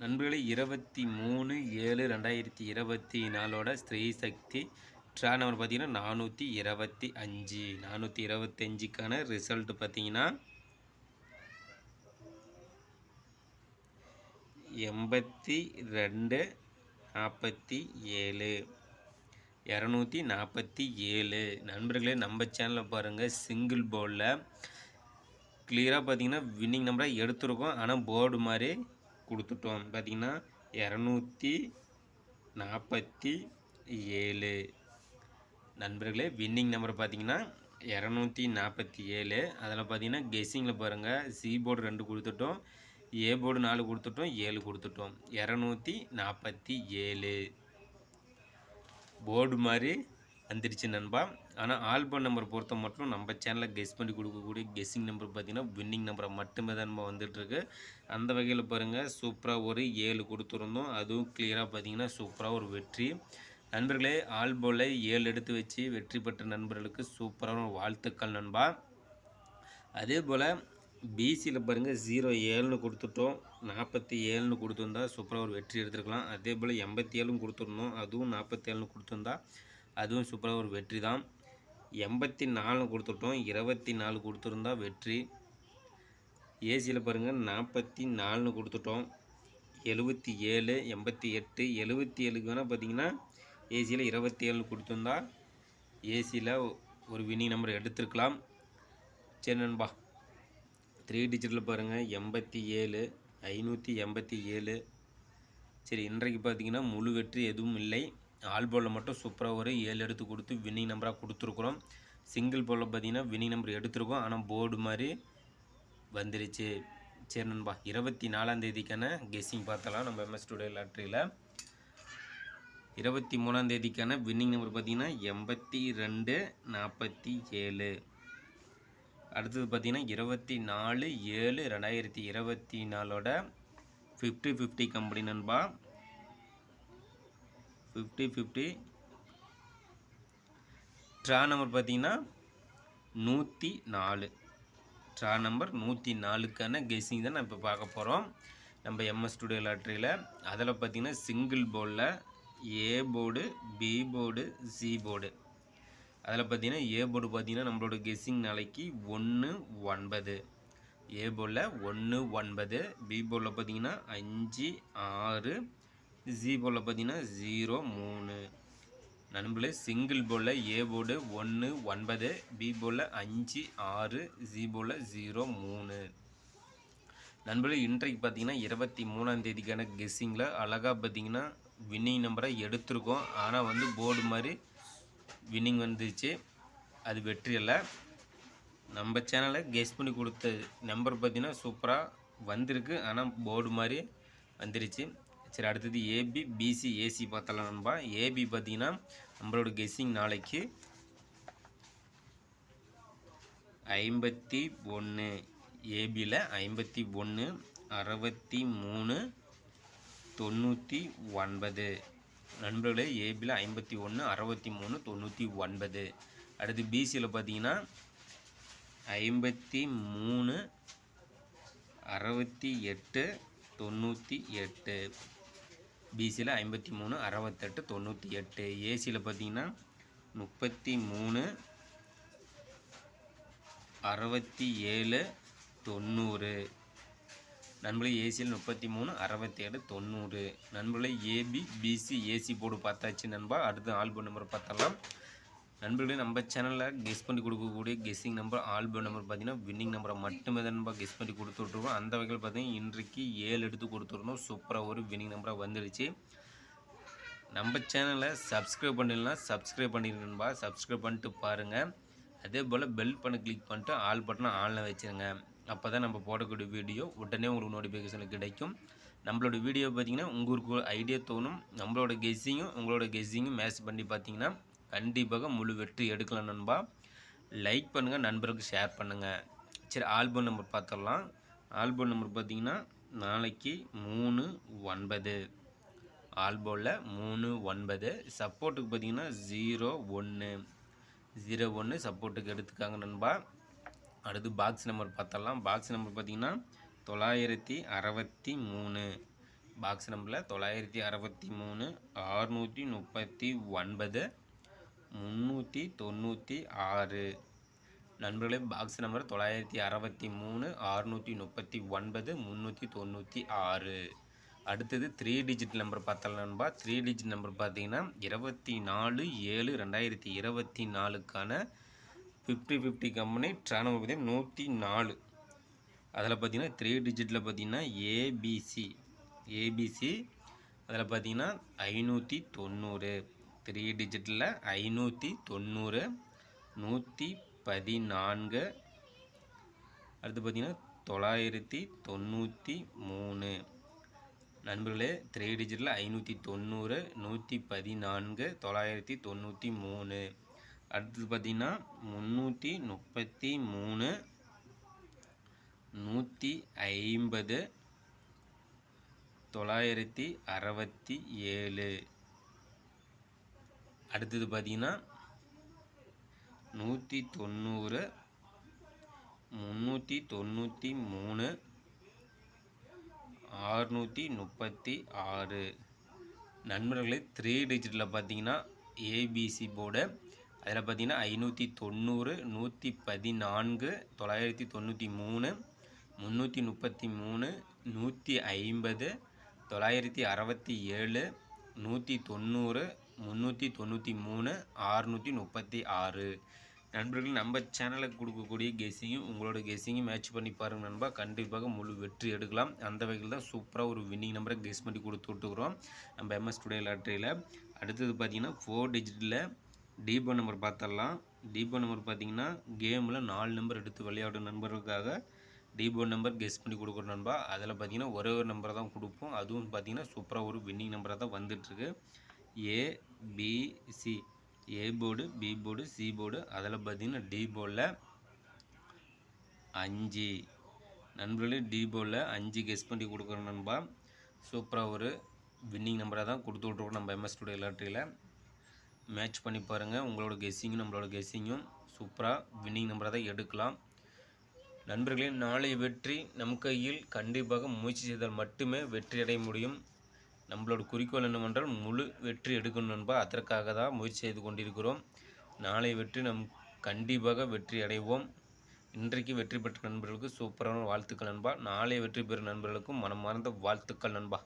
நண்பர்களே இருபத்தி மூணு ஏழு ரெண்டாயிரத்தி இருபத்தி நாலோட ஸ்திரீ சக்தி ட்ரா நம்பர் பார்த்தீங்கன்னா நானூற்றி இருபத்தி அஞ்சு. நானூற்றி இருபத்தஞ்சுக்கான ரிசல்ட் பார்த்தீங்கன்னா எண்பத்தி ரெண்டு நாற்பத்தி ஏழு. இரநூத்தி நாற்பத்தி ஏழு. நண்பர்களே நம்ம சேனலில் பாருங்கள் சிங்கிள் போர்டில் கிளியராக பார்த்தீங்கன்னா வின்னிங் நம்பராக எடுத்துருக்கோம். ஆனால் போர்டு மாதிரி கொடுத்துட்டோம். பார்த்தீங்கன்னா இரநூத்தி நாற்பத்தி ஏழு. நண்பர்களே வின்னிங் நம்பர் பார்த்தீங்கன்னா இரநூத்தி நாற்பத்தி ஏழு. அதில் பார்த்தீங்கன்னா கெஸ்ஸிங்கில் பாருங்கள் சி போர்டு ரெண்டு கொடுத்துட்டோம். ஏ போர்டு நாலு கொடுத்துட்டோம். ஏழு கொடுத்துட்டோம். இரநூத்தி நாற்பத்தி ஏழு. போர்டு மாதிரி வந்துருச்சு நண்பா. ஆனால் ஆல்பம் நம்பர் பொறுத்த மட்டும் நம்ம சேனலில் கெஸ் பண்ணி கொடுக்கக்கூடிய கெஸ்ஸிங் நம்பர் பார்த்தீங்கன்னா வின்னிங் நம்பரை மட்டுமே தான் நம்ம வந்துட்டுருக்கு. அந்த வகையில் பாருங்கள் சூப்பராக ஒரு ஏழு கொடுத்துருந்தோம். அதுவும் கிளியராக பார்த்தீங்கன்னா சூப்பராக ஒரு வெற்றி. நண்பர்களே ஆல்போவில் ஏழு எடுத்து வச்சு வெற்றி பெற்ற நண்பர்களுக்கு சூப்பரான ஒரு வாழ்த்துக்கள் நண்பா. அதே போல் பிசியில் பாருங்கள் ஜீரோ ஏழுன்னு கொடுத்துட்டோம். நாற்பத்தி ஏழுன்னு கொடுத்துருந்தா சூப்பராக ஒரு வெற்றி எடுத்துருக்கலாம். அதே போல் எண்பத்தி ஏழுன்னு கொடுத்துருந்தோம். அதுவும் நாற்பத்தி ஏழுன்னு கொடுத்துருந்தா அதுவும் சூப்பராக ஒரு வெற்றி தான். எண்பத்தி நாலு கொடுத்துட்டோம் இருபத்தி நாலு கொடுத்துருந்தா வெற்றி. ஏசியில் பாருங்கள் நாற்பத்தி நாலுன்னு கொடுத்துட்டோம். எழுபத்தி ஏழு எண்பத்தி எட்டு எழுபத்தி ஏழுக்கு வேணால் பார்த்தீங்கன்னா ஏசியில் இருபத்தி ஏழு கொடுத்துருந்தா ஏசியில் ஒரு வின்னிங் நம்பர் எடுத்துருக்கலாம். சரி நண்பா த்ரீ டிஜிட்டில் பாருங்கள் எண்பத்தி ஏழு ஐநூற்றி எண்பத்தி ஏழு. சரி இன்றைக்கு பார்த்தீங்கன்னா முழு வெற்றி எதுவும் இல்லை. ஆல் போலில் மட்டும் சூப்பராக ஒரு ஏழு எடுத்து கொடுத்து வின்னிங் நம்பராக கொடுத்துருக்குறோம். சிங்கிள் போலில் பார்த்தீங்கன்னா வின்னிங் நம்பர் எடுத்திருக்கோம். ஆனால் போர்டு மாதிரி வந்துருச்சு. சரி நண்பா இருபத்தி நாலாந்தேதிக்கான கெஸ்ஸிங் பார்த்தலாம் நம்ம எம்எஸ் டுடே லாட்ரியில் இருபத்தி மூணாந்தேதிக்கான வின்னிங் நம்பர் பார்த்தீங்கன்னா எண்பத்தி ரெண்டு நாற்பத்தி ஏழு. அடுத்தது பார்த்தீங்கன்னா இருபத்தி நாலு ஏழு ரெண்டாயிரத்தி இருபத்தி நாலோட ஃபிஃப்டி ஃபிஃப்டி கம்பெனி நண்பா. ஃபிஃப்டி ஃபிஃப்டி ட்ரா நம்பர் பார்த்தீங்கன்னா நூற்றி நாலு. ட்ரா நம்பர் நூற்றி நாலுக்கான கெஸ்ஸிங் தான் நான் இப்போ பார்க்க போகிறோம் நம்ம எம்எஸ் ஸ்டுடியோ லாட்ரியில் அதில் பார்த்தீங்கன்னா சிங்கிள் போர்டில் A board B board C board அதில் பார்த்தீங்கன்னா ஏ போர்டு பார்த்தீங்கன்னா நம்மளோட கெஸ்ஸிங் நாளைக்கு ஒன்று ஒன்பது. ஏ போர்டில் ஒன்று ஒன்பது பி போர்டில் பார்த்தீங்கன்னா அஞ்சு ஆறு ஜி போர்டில் பார்த்தீங்கன்னா ஜீரோ மூணு. நண்பர்களே சிங்கிள் போல ஏ போர்டு ஒன்று ஒன்பது. பி போர்டில் அஞ்சு ஆறு. ஜி போர்டில் ஜீரோ மூணு. நண்பர்களே இன்றைக்கு பார்த்தீங்கன்னா இருபத்தி மூணாம் தேதிக்கான கெஸ்ஸிங்கில் அழகாக பார்த்தீங்கன்னா வின்னிங் நம்பரை எடுத்திருக்கோம். ஆனால் வந்து போர்டு மாதிரி வின்னிங் வந்துச்சு. அது வெற்றி இல்லை நம்ம சேனலை கெஸ் பண்ணி கொடுத்த நம்பர் பார்த்தீங்கன்னா சூப்பராக வந்திருக்கு. ஆனால் போர்டு மாதிரி வந்துருச்சு. சரி அடுத்தது ஏபி பிசி ஏசி பார்த்தலாம் நண்பா ஏபி பார்த்தீங்கன்னா நம்மளோட கெஸ்ஸிங் நாளைக்கு. ஐம்பத்தி ஒன்று ஏபியில் ஐம்பத்தி ஒன்று அறுபத்தி மூணு தொண்ணூற்றி ஒன்பது. நண்பர்களே ஏபியில் ஐம்பத்தி ஒன்று அறுபத்தி மூணு தொண்ணூற்றி ஒன்பது. அடுத்து பிசியில் பார்த்தீங்கன்னா ஐம்பத்தி மூணு அறுபத்தி எட்டு தொண்ணூற்றி எட்டு. பிசியில் ஐம்பத்தி மூணு அறுபத்தெட்டு தொண்ணூற்றி எட்டு. ஏசியில் பார்த்தீங்கன்னா முப்பத்தி மூணு அறுபத்தி ஏழு தொண்ணூறு. நண்பர்களே ஏசியில் முப்பத்தி மூணு அறுபத்தேழு தொண்ணூறு. நண்பர்களே ஏபி பிசி ஏசி போர்டு பார்த்தாச்சு நண்பா. அடுத்து ஆல்பம் நம்பர் பார்த்தலாம் நண்பர்களே நம்ம சேனலில் கெஸ் பண்ணி கொடுக்கக்கூடிய கெஸ்ஸிங் நம்பர் ஆல்பம் நம்பர் பார்த்தீங்கன்னா வின்னிங் நம்பரை மட்டுமே தான் நம்ம கெஸ் பண்ணி கொடுத்துட்ருக்கோம் அந்த வகையில் பார்த்தீங்கன்னா இன்றைக்கு ஏழு எடுத்து கொடுத்துருந்தோம் சூப்பராக ஒரு வின்னிங் நம்பராக வந்துடுச்சு நம்ம சேனலை சப்ஸ்கிரைப் பண்ணிடலாம். சப்ஸ்கிரைப் பண்ணிருக்கணும்பா சப்ஸ்கிரைப் பண்ணிட்டு பாருங்கள் அதே போல் பெல் பண்ண கிளிக் பண்ணிட்டு ஆல் பட்டனை ஆனில் வச்சுருங்க. அப்போ தான் நம்ம போடக்கூடிய வீடியோ உடனே உங்களுக்கு நோட்டிஃபிகேஷன் கிடைக்கும். நம்மளோட வீடியோ பார்த்தீங்கன்னா உங்களுக்கு ஐடியா தோணும். நம்மளோட கெஸ்ஸிங்கும் உங்களோட கெஸ்ஸிங்கும் மேட்ச் பண்ணி பார்த்தீங்கன்னா கண்டிப்பாக முழு வெற்றி எடுக்கலாம் நண்பா. லைக் பண்ணுங்கள் நண்பருக்கு ஷேர் பண்ணுங்கள் சரி ஆல்பம் நம்பர் பார்த்துடலாம். ஆல்பம் நம்பர் பார்த்தீங்கன்னா நாளைக்கு மூணு ஒன்பது. ஆல்போவில் மூணு ஒன்பது. சப்போர்ட்டுக்கு பார்த்தீங்கன்னா ஜீரோ ஒன்று ஜீரோ ஒன்று சப்போர்ட்டுக்கு எடுத்துக்காங்க நண்பா. அடுத்து பாக்ஸ் நம்பர் பார்த்தரலாம் பாக்ஸ் நம்பர் பார்த்தீங்கன்னா தொள்ளாயிரத்தி அறுபத்தி மூணு. பாக்ஸ் நம்பரில் தொள்ளாயிரத்தி அறுபத்தி மூணு ஆறுநூற்றி முப்பத்தி ஒன்பது. முந்நூற்றி தொண்ணூற்றி ஆறு. நண்பர்களே பாக்ஸ் நம்பர் தொள்ளாயிரத்தி அறுபத்தி மூணு அறுநூற்றி முப்பத்தி ஒன்பது முந்நூற்றி தொண்ணூற்றி ஆறு. அடுத்தது த்ரீ டிஜிட் நம்பர் பார்த்தலாம் நண்பா த்ரீ டிஜிட் நம்பர் பார்த்தீங்கன்னா இருபத்தி நாலு ஏழு ரெண்டாயிரத்தி இருபத்தி நாலுக்கான ஃபிஃப்டி ஃபிஃப்டி கம்பெனி ட்ரானல் பார்த்திங்கன்னா நூற்றி நாலு. அதில் பார்த்தீங்கன்னா த்ரீ டிஜிட்டில் பார்த்தீங்கன்னா ஏபிசி ஏபிசி அதில் பார்த்தீங்கன்னா ஐநூற்றி தொண்ணூறு. த்ரீ டிஜிட்டில் ஐநூற்றி தொண்ணூறு நூற்றி பதினான்கு அடுத்து பார்த்தீங்கன்னா தொள்ளாயிரத்தி தொண்ணூற்றி மூணு. நண்பர்களே த்ரீ டிஜிட்டில் ஐநூற்றி தொண்ணூறு நூற்றி பதினான்கு தொள்ளாயிரத்தி தொண்ணூற்றி மூணு. அடுத்தது பார்த்தீங்கன்னா முந்நூற்றி முப்பத்தி மூணு நூற்றி ஐம்பது தொள்ளாயிரத்தி அறுபத்தி ஏழு. அடுத்தது பார்த்தீங்கன்னா நூற்றி தொண்ணூறு முந்நூற்றி தொண்ணூற்றி மூணு ஆறுநூற்றி முப்பத்தி ஆறு. நண்பர்களே த்ரீ டிஜிட்டில் பார்த்தீங்கன்னா ஏபிசி போர்டு அதில் பார்த்தீங்கன்னா ஐநூற்றி தொண்ணூறு நூற்றி பதினான்கு தொள்ளாயிரத்தி தொண்ணூற்றி மூணு முந்நூற்றி முப்பத்தி மூணு நூற்றி ஐம்பது தொள்ளாயிரத்தி அறுபத்தி ஏழு நூற்றி தொண்ணூறு முந்நூற்றி தொண்ணூற்றி மூணு ஆறுநூற்றி முப்பத்தி ஆறு. நண்பர்கள் நம்ம சேனலுக்கு கொடுக்கக்கூடிய கெஸ்ஸிங்கும் உங்களோட கெஸ்ஸிங்கும் மேட்ச் பண்ணி பாருங்கள் நண்பா. கண்டிப்பாக முழு வெற்றி எடுக்கலாம். அந்த வகையில் தான் சூப்பராக ஒரு வின்னிங் நம்பரை கெஸ் பண்ணி கொடுத்து விட்டுக்கிறோம் நம்ம எம்எஸ் டுடே லாட்ரியில் அடுத்தது பார்த்தீங்கன்னா ஃபோர் டிஜிட்டில் டீபோ நம்பர் பார்த்துடலாம். டீபோ நம்பர் பார்த்தீங்கன்னா கேமில் நாலு நம்பர் எடுத்து விளையாடும் நண்பர்களுக்காக டீபோ நம்பர் கெஸ் பண்ணி கொடுக்குறோம் நண்பா. அதில் பார்த்தீங்கன்னா ஒரே ஒரு நம்பரை தான் கொடுப்போம். அதுவும் பார்த்தீங்கன்னா சூப்பராக ஒரு வின்னிங் நம்பராக தான் வந்துட்டுருக்கு. A B A board B board C board அதில் பார்த்தீங்கன்னா டி போர்டில் அஞ்சு. நண்பர்களே டி போர்டில் அஞ்சு கெஸ் பண்ணி கொடுக்குறோம் நண்பா. சூப்பராக ஒரு வின்னிங் நம்பராக தான் கொடுத்து விட்ருக்கோம் நம்ம எம்எஸ் டுடே லாட்ரியில் மேட்ச் பண்ணி பாருங்கள் உங்களோட கெஸ்ஸிங்கும் நம்மளோட கெஸ்ஸிங்கும் சூப்பராக வின்னிங் நம்பராக தான் எடுக்கலாம். நண்பர்களே நாளை வெற்றி நம் கையில் கண்டிப்பாக முயற்சி செய்தால் மட்டுமே வெற்றி அடைய முடியும். நம்மளோட குறிக்கோள் என்னவென்றால் முழு வெற்றி எடுக்கணும் நண்பா. அதற்காக தான் முயற்சி செய்து கொண்டிருக்கிறோம். நாளை வெற்றி நம் கண்டிப்பாக வெற்றி அடைவோம். இன்றைக்கு வெற்றி பெற்ற நண்பர்களுக்கு சூப்பரான வாழ்த்துக்கள் நண்பா. நாளை வெற்றி பெறும் நண்பர்களுக்கும் மனமார்ந்த வாழ்த்துக்கள் நண்பா.